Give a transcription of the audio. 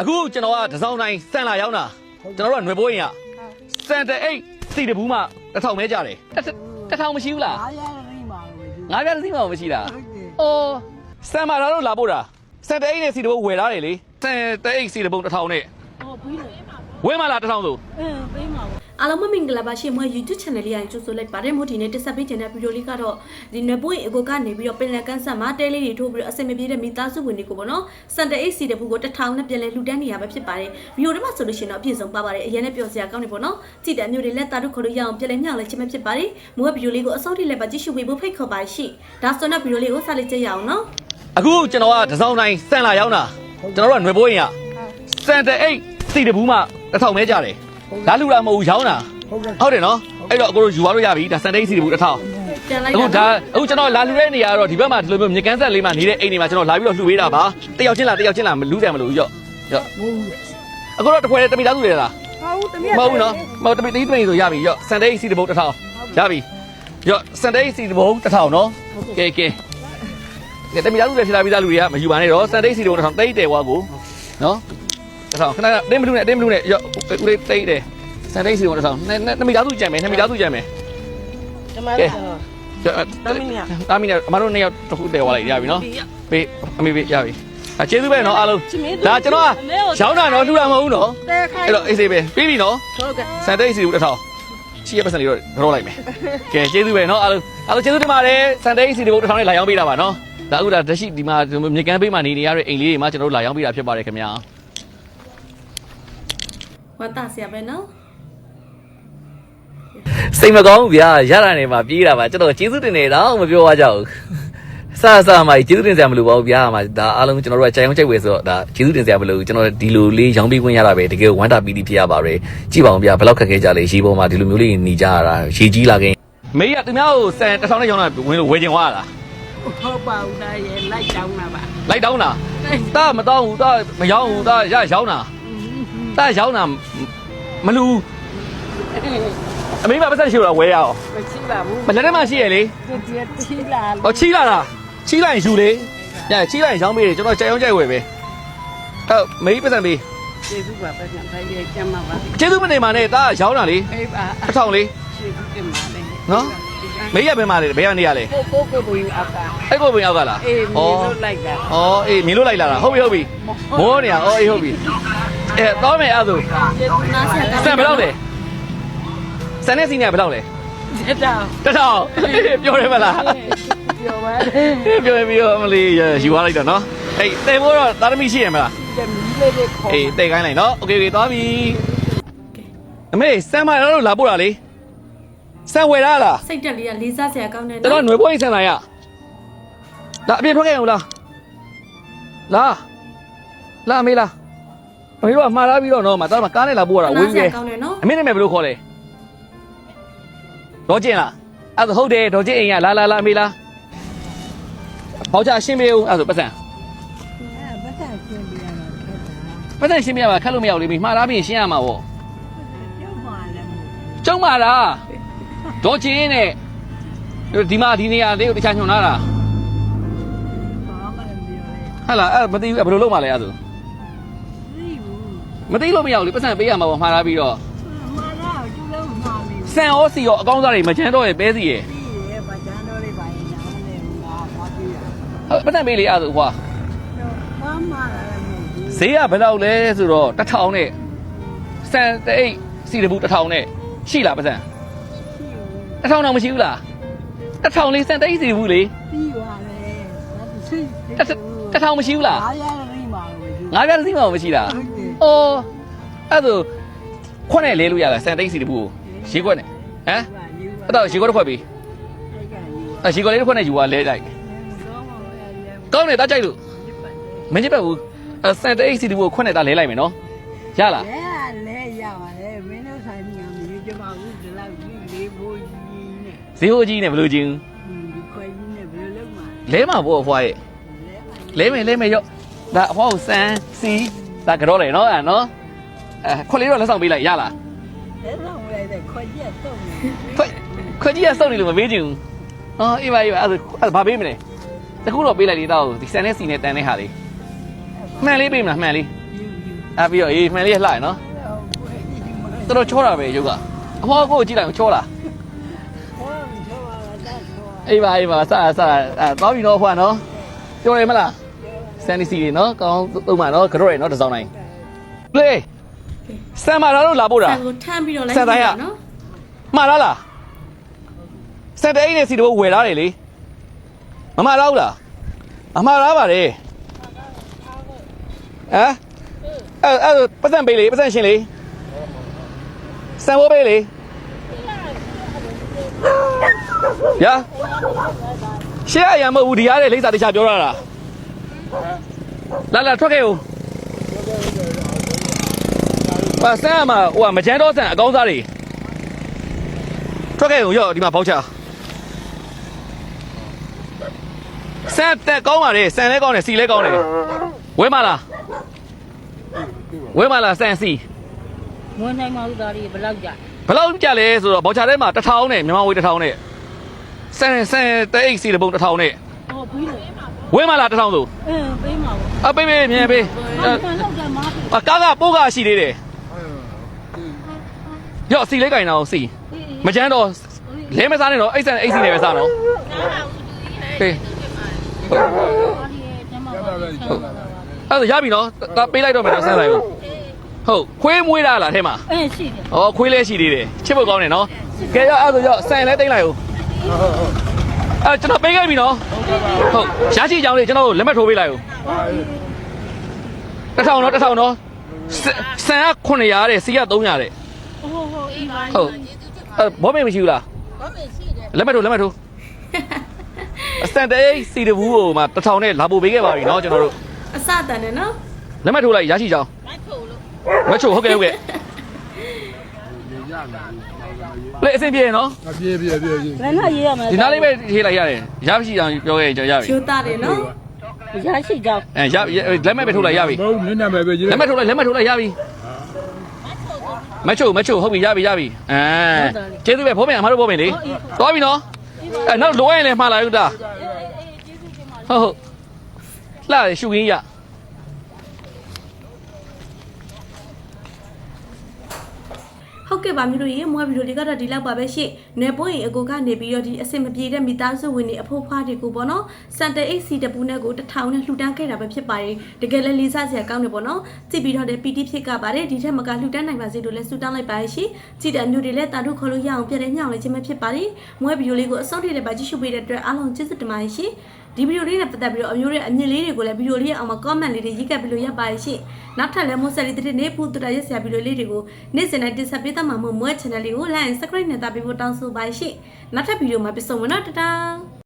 အခုကျွန်တော်ကတစောင်းတိုင်းစံလာရောက်တာကျွန်တော်တို့ကຫນွေဘိုးရင်ကစံတအိတ်စီတဘူးမှတစ်ထောင်ပဲကြတယ်တစ်တစ်ထောင်မရှိဘူးလားအားရရိမာလို့ပဲငါးပြားတစ်စီးမှမရှိတာဟုတ်တယ်အော်စံမာလာတို့လာပို့တာစံတအိတ်နဲ့စီတဘူးဝယ်ထားတယ်လေစံတအိတ်စီတဘူးတစ်ထောင်နဲ့ဟောပြီးတယ် ဝယ်မလားတစ်ထောင်ဆိုအင်းပေးမှာပေါ့အားလုံးမမင်္ဂလာပါရှင်မွေ YouTube channel လေးရင်ကြိုဆိုလိုက်ပါတယ်မို့ဒီနေ့တက်ဆက်ပေးခြင်းတဲ့ဗီဒီယိုလေးကတော့ဒီနဘွေအကိုကနေပြီးတော့ပင်လယ်ကန်းဆက်မှာတဲလေးတွေထိုးပြီးတော့အစင်မပြေတဲ့မိသားစုဝင်တွေကိုပေါ့နော်စန်တအိတ်စီတပူကိုတစ်ထောင်နဲ့ပြန်လဲလှူဒန်းနေရပဲဖြစ်ပါတယ်ဗီဒီယိုထဲမှာဆိုလို့ရှိရင်တော့အပြည့်စုံပါပါတယ်အရင်နဲ့ပြောစရာကောင်းနေပေါ့နော်ကြည့်တဲ့အမျိုးတွေလက်သားတို့ခေါ်လို့ရအောင်ပြန်လဲညှောက်လဲခြင်းပဲဖြစ်ပါတယ်မို့ဗီဒီယိုလေးကိုအစောင့်ထိလည်းပါကြည့်ရှုပေးဖို့ဖိတ်ခေါ်ပါရှိဒါဆိုတော့ဗီဒီယိုလေးကိုဆက်လက်ကြည့်ရအောင်နော်အခုကျွန်တော်ကတစောင်းတိုင်းစံလာရောက်တာကျွန်တော်တို့ကຫນွေဘိုးရင်ကစံတအိတ်စီတဘူးမှ တစ်ထောင်ပဲကြတယ်ဒါလူလာမဟုတ်ဘူးရောင်းတာဟုတ်ကဲ့ဟုတ်တယ်နော်အဲ့တော့အကိုတို့ယူသွားလို့ရပြီဒါစံတအိတ်စီတဘူးတစ်ထောင်ပြန်လိုက်အခုတာဒါအခုကျွန်တော်လာလူတဲ့နေရာကတော့ဒီဘက်မှာဒီလိုမျိုးမြေကန်းဆက်လေးမှာနေတဲ့အိမ်တွေမှာကျွန်တော်လာပြီးတော့လှူပေးတာပါတယောက်ချင်းလာတယောက်ချင်းလာမလူတယ်မလို့ရော့ရော့ဘူးအခုတော့တစ်ခွဲတမိသားစုတွေလားဟုတ်တမီးမဟုတ်ဘူးနော်မဟုတ်တမိတမိတမိဆိုရပြီရော့စန်ဒေးစီတဘုတ်တစ်ထောင်ရပြီရော့စန်ဒေးစီတဘုတ်တစ်ထောင်နော်ကဲကဲကဲတမိသားစုတွေဖြစ်လာပြီးသားလူတွေကမယူပါနဲ့တော့စန်ဒေးစီတဘုတ်တစ်ထောင်တိတ်တယ်ဝါကိုနော် တစ်ထောင်ခဏတင်းမလူနဲ့တင်းမလူနဲ့ရော့ဦးလေးတိတ်တယ်စန်ဒေးစီတဘုတ်တစ်ထောင်တမိသားစုကြံမယ်တမိသားစုကြံမယ်တမကဲကတာမီနီတာမီနီအမတို့နှစ်ယောက်တစ်ခုတည်သွားလိုက်ရပြီနော်ပေးအမေပေးရပြီအကျေးဇူးပဲနော်အားလုံးဒါကျွန်တော်ကရောင်းတာနော်လှူတာမဟုတ်ဘူးနော်တဲခိုင်းအဲ့တော့အေးစေးပဲပြီးပြီနော်ဟုတ်ကဲ့စံတိတ်စီဘူးတစ်ထောင်ချီရပတ်စံလေးတော့ကြောလိုက်မယ်ကဲကျေးဇူးပဲနော်အားလုံးအားလုံးကျေးဇူးတင်ပါတယ်စံတိတ်စီဘူးတစ်ထောင်နဲ့လာရောက်ပေးတာပါနော်ဒါဥဒါတရှိဒီမှာမြေကမ်းပေးမှာနေနေရတဲ့အိမ်လေးတွေမှာကျွန်တော်တို့လာရောက်ပေးတာဖြစ်ပါတယ်ခင်ဗျာ ဝတ်တာဆရာပဲနော်စိတ်မကောင်းဘူးဗျာရတာနေမှာပြေးတာပါကျွန်တော်ကျေးဇူးတင်နေတော့မပြောရကြဘူးစစမှာကျေးဇူးတင်စရာမလိုပါဘူးဗျာမှာဒါအားလုံးကျွန်တော်တို့ကကြိုင်အောင်ကြိုက်ဝယ်ဆိုတော့ဒါကျေးဇူးတင်စရာမလိုဘူးကျွန်တော်ဒီလိုလေးရောင်းပေးခွင့်ရတာပဲတကယ်ဝမ်းတာပီတိဖြစ်ရပါတယ်ကြည့်ပါအောင်ဗျာဘယ်လောက်ခက်ခဲကြလဲရေပေါ်မှာဒီလိုမျိုးလေးနေကြရတာရေကြီးလာခင်မေးရသူများကိုစံတစ်ထောင်နဲ့ရောင်းတာဝင်လို့ဝယ်ချင်သွားတာဟုတ်ပါဦးသားရဲ့လိုက်တောင်းတာပါလိုက်တောင်းတာတာမတောင်းဘူးတာမရောင်းဘူးတာရရောင်းတာ တာရောင်းတာမလူအမေမပတ်သက်ရှိလို့ဝယ်ရအောင်မရှိပါဘူးမလက်ထဲမှာရှိရလေသူတည်းတီးလာဟောချီလာတာချီလိုက်ယူလေညချီလိုက်ရောင်းပေးတယ်ကျွန်တော်ကြိုင်အောင်ကြိုက်ဝယ်ပဲအဲ့မေးပတ်သက်ပေးကျေးဇူးပါပဲဖိုင်ရဲ့ကျမ်းပါပါကျေးဇူးမနေပါနဲ့တာရောင်းတာလေအေးပါတစ်ထောင်လေးကျေးဇူးတင်ပါလေနော်မေးရဘယ်မှာလဲဘယ်ကနေရလဲကိုကိုကိုဘူးအောက်ကအဲ့ကိုပင်အောက်ကလားအေးမြေလို့လိုက်တာဩအေးမြင်လို့လိုက်လာတာဟုတ်ပြီဟုတ်ပြီမိုးနေရဩအေးဟုတ်ပြီ အဲတော့မယ်အဲ့ဒါဆို နားဆရာကောင်း စံဘယ်လောက်လဲစံနဲ့စီနေဘယ်လောက်လဲ တက်တာ တထောင်ပြောရမလား ပြောပါ ပြောပြီးတော့မလေးယူသွားလိုက်တော့နော်အေးတဲဖို့တော့သာသမီရှိရမလား တယ်မီးလေးလေးခေါ် အေးတဲခိုင်းလိုက်နော်โอเคโอเคသွားပြီအမေစံမတော့လာပို့တာလေစံဝယ်ရလား စိတ်တက်လေးကလေးစားဆရာကောင်းတယ် ကျွန်တော်ຫນွေပွင့်စံလာရလာအပြင်ထွက်ခဲ့အောင်လားလာလာမေးလားအ မေတို့ကမှားလာပြီးတော့နော်မတော်မကားနဲ့လာပို့ရတာဝေးဆဝေးရာကောင်းတယ်နော်အမေနာမည်ဘယ်လိုခေါ်လဲဒေါ်ကျင်လားအဲ့ဒါဟုတ်တယ်ဒေါ်ကျင်အိမ်ကလာလာလာမေးလားဘောက်ချရှင်းပေးဦးအဲ့ဒါဆိုပတ်စံအဲဘာသာရှင်းပြရတာခက်တာပတ်စံရှင်းပြရမှာခက်လို့မရဘူးလေမိမှားလားပြီးရင်ရှင်းရမှာပေါ့ကျောင်းမှာလည်းမဟုတ်ကျုံမာလားဒေါ်ကျင်နဲ့ဒီမှာဒီနေရာလေးကိုတခြားညွှန်လာတာဘာမှလည်းမပြောလဲဟဲ့လားအဲ့မသိဘူးဘယ်လိုလုပ်မှလဲအဲ့ဒါဆိုသိဘူး မသိလို့မရဘူးလေပတ်စံပေးရမှာပေါ့မှားလားပြီးတော့မာလာကျူလုံးမှာနေစံဩစီရောအကောင်းစားတွေမချမ်းတော့ရဲ့ပဲစီရဲ့ပြီးရဲ့ဗကြမ်းတော်လေးပါရင်ညာမလဲငါသွားပြီးရပတ်စံပေးလေအဲ့ဒါဆိုဟွာတော့ဘာမှလည်းမဟုတ်ဘူးဈေးကဘယ်လောက်လဲဆိုတော့တစ်ထောင်နဲ့စံတအိတ်စီတဘူးတစ်ထောင်နဲ့ရှိလားပတ်စံတစ်ထောင်တော့မရှိဘူးလားတစ်ထောင်လေးစံတအိတ်စီတဘူးလေပြီးသွားတယ်ဒါသူစိတ်တစ်တစ်ထောင်မရှိဘူးလားအားရရိမာလို့ငါးပြားတစ်စီးမှမရှိတာဟုတ်တယ် အော်အဲ့ဒါခွက်နဲ့လဲလို့ရတာစံတအိတ်စီတဘူးကိုရေခွက်နဲ့ဟမ်အဲ့တော့ရေခွက်တစ်ခွက်ပြီအဲ့ရေခွက်လေးတစ်ခွက်နဲ့ယူသွားလဲလိုက်ကောင်းတယ်တားကြိုက်လို့မင်းကြည့်ပါဘူးအဲ့စံတအိတ်စီတဘူးကိုခွက်နဲ့တားလဲလိုက်မယ်နော်ရလားလဲလဲရပါတယ်မင်းတို့ဆိုင်ညာမယူကြပါဘူးဒီလောက်ကြီးလေးဖို့ကြီးနဲ့ဈေးဟိုကြီးနဲ့ဘယ်လိုချင်းဒီခွဲကြီးနဲ့ဘယ်လိုလုပ်မှာလဲမှာပေါ့အဖွားရဲ့လဲပါလဲမယ်လဲမယ်ရော့ဒါအဖွားကိုစမ်းစီ ဒါကတော့လေနော်အဲ့နော်အဲခွက်လေးတော့လက်ဆောင်ပေးလိုက်ရလားလဲတော့ဝယ်တဲ့ခွဲကြီးတော့နေခွက်ခွက်ကြီးကစောက်နေလို့မပေးချင်ဘူးအော်အေးပါအေးပါအဲ့ဒါအဲ့ဒါဘာပေးမလဲတခုတော့ပေးလိုက်လေတော့ဒီစံနဲ့စီနဲ့တန်တဲ့ဟာလေးမှန်လေးပေးမလားမှန်လေးယူယူအဲ့ပြီးတော့အေးမှန်လေးလှရနော်တော်တော်ချောတာပဲရုပ်ကအမောကိုကြည့်လိုက်ချောလားခေါ်မချောပါလားတက်ခေါ်အေးပါအေးပါစစအဲသွားပြီနော်ဟွာနော်ပြောရမလား စန်ဒီစီလေးနော်ကောင်းသုံးပါနော်ကြော့ရနော်တစ်စောင်းတိုင်းလေဆမ်မာလာတို့လာပို့တာဆန်ကိုထမ်းပြီးတော့လိုက်ဆန်တိုင်းကနော်မှားလားလားစက်တဲ့အိမ်နဲ့စီတော့ဝယ်လာတယ်လေမမှားလားဟုတ်လားအမှားလားပါတယ်ဟမ်အဲ့အဲ့ပတ်စံပေးလေပတ်စံရှင်လေစံဖို့ပေးလေရရှေ့အရာမဟုတ်ဘူးဒီရတဲ့လိမ့်စာတခြားပြောရတာလာ လာထွက်ခဲ့ဦးပါဆန်မှာဟိုကမချမ်းတော့ဆန်အကောင်းစားတွေထွက်ခဲ့ဦးရော့ဒီမှာပေါက်ချဆန်တက်ကောင်းပါလေဆန်လဲကောင်းတယ်စီလဲကောင်းတယ်ဝဲမလားဝဲမလားဆန်စီမွေးနိုင်မဟုတ်သားလေးဘယ်လောက်ကြဘယ်လောက်ကြလဲဆိုတော့ဘောက်ချထဲမှာတစ်ထောင်နဲ့မြန်မာဝေးတစ်ထောင်နဲ့ဆန်ဆန်တဲ့အိတ်စီတစ်ပုံတစ်ထောင်နဲ့ဟောပြီးလို့ ဝဲမလားတစ်ထောင်ဆိုအင်းပေးမှာပေါ့အပေးပေးမြန်ပေးအဲ့ဒါလောက်ကြမှာပြီအကားကပိုးကရှိသေးတယ်ရော့စီလေးကင်တာအောင်စီမချမ်းတော့လဲမစားနဲ့တော့အိတ်ဆန်အိတ်စီနဲ့ပဲစားနော်ဟေးအားဒီကျမပါဟုတ်အဲ့ဒါရပြီနော်ဒါပေးလိုက်တော့မယ်တော့ဆန်းလိုက်ဦးဟုတ်ခွေးမွေးတာလားထဲမှာအင်းရှိတယ်ဩခွေးလည်းရှိသေးတယ်ချစ်ဖို့ကောင်းတယ်နော်ကဲရောအဲ့ဒါဆိုရောဆန်လည်းတိတ်လိုက်ဦး အဲ့ကျွန်တော်ပေးခဲ့ပြီနော်ဟုတ်ရရှိကြောင်းလေးကျွန်တော်လက်မှတ်ထိုးပေးလိုက်ဦးတစ်ထောင်နော်တစ်ထောင်နော်ဆန်က900တဲ့စီက300တဲ့ဟိုဟိုအေးပါဟုတ်အဲ့ဘောမေမရှိဘူးလားဘာမေရှိတယ်လက်မှတ်ထိုးလက်မှတ်ထိုးအစတန်တေးစီတဘူးဟိုမှာတစ်ထောင်နဲ့လာပို့ပေးခဲ့ပါပြီနော်ကျွန်တော်တို့အစတန်နဲ့နော်လက်မှတ်ထိုးလိုက်ရရှိကြောင်းမထုတ်လို့မချိုဟုတ်ကဲ့ဟုတ်ကဲ့ လေအဆင်ပြေနော်အပြေးပြေးပြေးပြေးဘယ်နဲ့ရေးရမလဲဒီနားလေးပဲထေးလိုက်ရတယ်ရမရှိအောင်ပြောခဲ့ကြရပြီချိုးတာတယ်နော်ရရှိကြောင်းအဲရလက်မှတ်ပဲထုတ်လိုက်ရပြီမဟုတ်မျက်နှာပဲပဲကြီးလက်မှတ်ထုတ်လိုက်လက်မှတ်ထုတ်လိုက်ရပြီမချိုမချိုဟုတ်ပြီရပြီရပြီအဲကျေးဇူးပဲဖိုးမင်အမတို့ဖိုးမင်လေသွားပြီနော်အဲနောက်လိုရရင်လည်းမှားလာဦးတာဟုတ်ဟုတ်လာရှူရင်းရ ဟုတ် ကဲ့ပါမျိုးတို့ရေမွေးဗီဒီယိုလေးကတော့ဒီလောက်ပါပဲရှင့်။နယ်ပွင့်ရင်အကိုကနေပြီးတော့ဒီအစင်မပြေတဲ့မိသားစုဝင်တွေအဖို့ဖွားတွေကိုပေါ့နော်။စန်တအိတ်စီတပူနဲ့ကိုတစ်ထောင်နဲ့လှူဒန်းခဲ့တာပဲဖြစ်ပါတယ်။တကယ်လည်းလေးစားစရာကောင်းတယ်ပေါ့နော်။ကြည့်ပြီးတော့တဲ့ပီတိဖြစ်ကပါတယ်ဒီထက်မကလှူဒန်းနိုင်ပါစေလို့လည်းဆုတောင်းလိုက်ပါရှင်။ကြည့်တဲ့မျိုးတွေလည်းတာတို့ခေါ်လို့ရအောင်ပြတဲ့ညောင်းလေးခြင်းပဲဖြစ်ပါတယ်။မွေးဗီဒီယိုလေးကိုအဆုံးထိလည်းပါကြည့်ရှုပေးတဲ့အတွက်အားလုံးကျေးဇူးတင်ပါတယ်ရှင်။ ဒီဗီဒီယိုလေးနဲ့ပတ်သက်ပြီးတော့အမျိုးတွေအမြင်လေးတွေကိုလည်းဗီဒီယိုလေးရဲ့အောက်မှာ comment လေးတွေရေးခဲ့ပြီးလို့ရပါတယ်ရှင်။နောက်ထပ်လည်းမိုးဆက်လေးတဲ့နေ့ဖူတူတာရက်ဆရာဗီဒီယိုလေးတွေကိုနေ့စဉ်နဲ့တင်ဆက်ပေးသွားမှာမို့မွေး channel လေးကို like and subscribe နဲ့တာပေးဖို့တောင်းဆိုပါရှင်။နောက်ထပ်ဗီဒီယိုမှာပြန်ဆုံမယ်နော်တတား